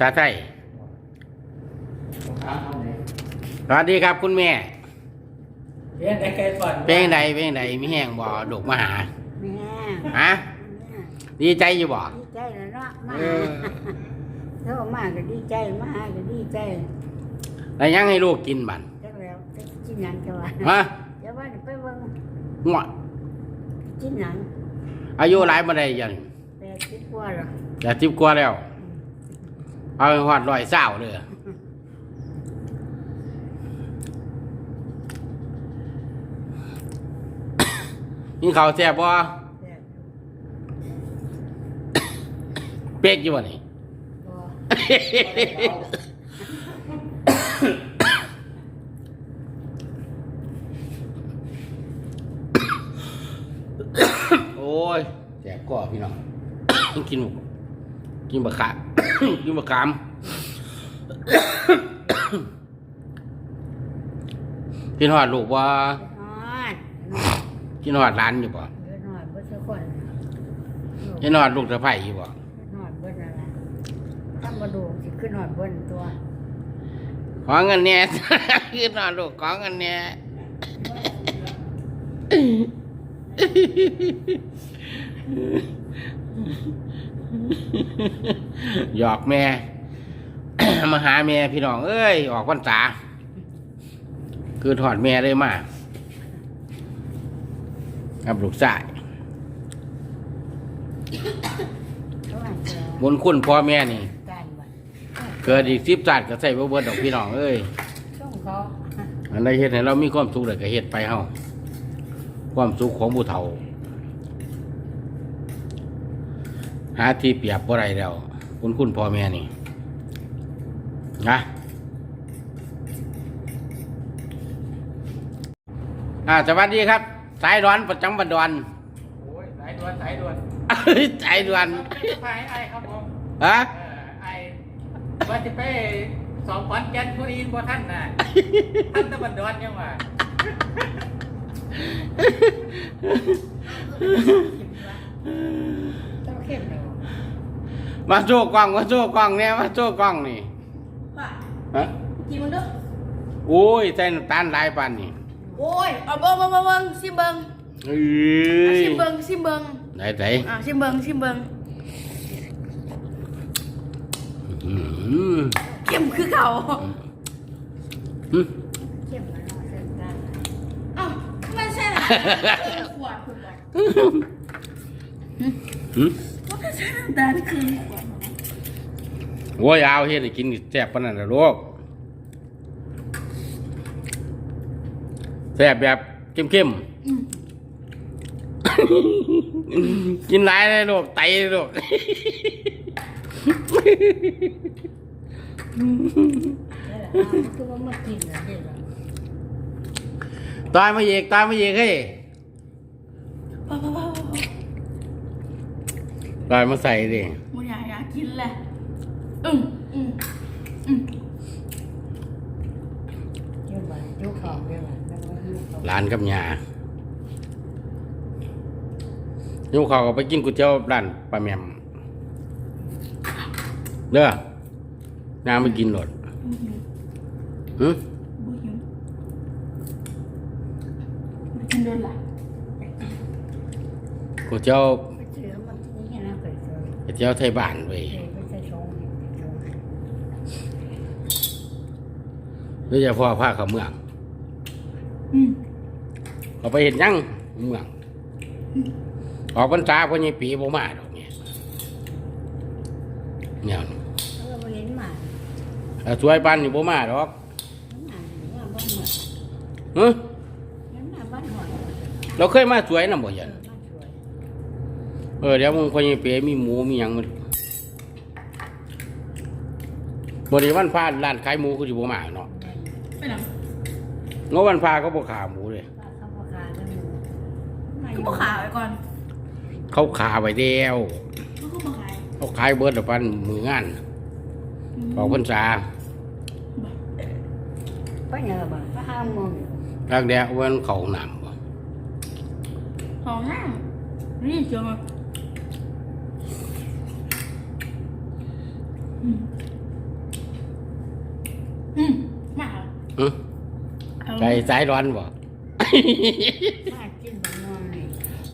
ตาไทยสวัสดีครับคุณแม่เรียนได้ไกลก่อนเป็นไงเป็นไงมีแห้งบ่ลูกมาหาแม่ฮะดีใจอยู่บ่ดีใจแล้วเนาะมาเออโทรมาก็ดีใจมาก็ดีใจแล้วยังให้ลูกกินบันจักแล้วจะกินหยังจะว่าฮะเดี๋ยวว่าเดี๋ยวไปเบิ่งหัวกินหยังอายุหลายบ่ได้ยังแปดสิบกว่าหรอจะทิบกว่าแล้ว เอาหอดร้อยเศร้าเลยนี่เขาแซ่บบ่เป๊กอยู่บ่นี่โอ้ยแสบคอพี่น้องกินหมู กินบะขามกินบะขามกินหอดลูกว่านอนกินหอดร้านอยู่บ่เดี๋ยวนอนบ่สักคนกินหอดลูกสะใภ้อยู่บ่นอนเบิ่นอะไรทำบ่ดูสิขึ้นนอนเบิ่นตัวขอเงินแหน่กินหอดลูกขอเงินแหน่ หยอกแม่ มาหาแม่พี่น้อง เอ้ย ออกพรรษาคือถอดแม่เลยมากับลูกชายเขาว่าจะบุญคุณพ่อแม่นี่การบ่เกิดอีกสิบศาสตร์ก็ใส่บ่เบิดดอกพี่น้องเอ้ยช่วงเขาอันใดเฮ็ดให้เรามีความสุขเลยก็เฮ็ดไปเฮาความสุขของผู้เฒ่า หาที่เปรียบบ่ได้แล้ว คุณคุณพ่อแม่นี่นะอ่าสวัสดีครับ สายร้อนประจำบันดอนโอ้ยสายด่วนสายด่วนสายด่วนไปไอ้ครับผมฮะเออไอ้ว่าจะไปสองขอนแก่นผู้อินบ่ท่านน่ะท่านตะบันดอนยังว่า ต้องเข้มเลย มาโชว์กล้องมาโชว์กล้องเนี่ยมาโชว์กล้องนี่ป่ะฮะกินมันด้วยโอ้ยใส่น้ำตาลหลายปานนี่โอ้ยเอาเบิ้งเบิ้งเบิ้งเบิ้งซิมเบิ้งเอ้อะยซิมเบิ้งซิมเบิ้งไหนไหนอะซิมเบิ้งซิมเบิ้งอืมเข้มคือเขาอืมเข้มแล้วเนาะเส้นตาลอ้าวไม่ใช่หรอขวดคุณบอกอืมว่าไม่ ใช่น้ำตาลคือขวดโอ้ยเอาเฮ็ดให้กินแซ่บปานนั้นล่ะลูกแซ่บแบบเข้มอืมๆ กินหลายเลยลูกไตเลยลูกนี่แหละมันคือว่ามากินนะเด็กอะตายมาเอกตายมาเอกเฮ้ย ป่ะป่ะป่ะป่ะ ตายมาใส่ดิมึงอยากอยากกินแหละอืมอืมอืมเดี๋ยวมาเดี๋ยวเขาเดี๋ยวมาแล้วก็หิ้วเขาร้านกับยาโยมเขาก็ไปกินก๋วยเตี๋ยวร้านป้าแหม่มเด้อน้ำไปกินหลดบุหิวหึบุหิวไปกินด้วยล่ะก๋วยเตี๋ยว ไปเจอมันนี่นะไป เจอก๋วยเตี๋ยวไทยบ้านเว้ยเจอไปใส่ชงชงโดยเฉพาะภาคเขาเมืองอืมเขาไปเห็นยังเมือง ออกพรรษาเพราะนี่ปีบ่มาดอกเนี่ยเนี่ยแล้วก็บ่เห็นหมาถ้าสวยปานนี่บ่มาดอกหมาหรือว่าบ้านหมาหึเห็นหมาบ้านหอยเราเคยมาสวยนำบ่เอยัอนบ้านสวย เออเดี๋ยวมึงพอนี่เปีมีหมูมีหยังมันบ่ได้วันพาร้านขายหมูคือสิบ่มาเนาะไปไหนงอวันพาเขาบ่ขาหมูเลยป้าเขาประกาศกันอยู่ไม่ก็บอกข่าวไว้ก่อนเขาขาไว้แล้วก็ก็บอกขายเขาขายเบิดแล้วปันมืองานออกพรรษาไปเหนือบ้านป้าห้ามมองทางแดกวันเขาห้องน้ำบ่สองห้านี่เชียวมา อืมอืมมาหึเอาใจสายร้อนบ่ มากินแบบนั้น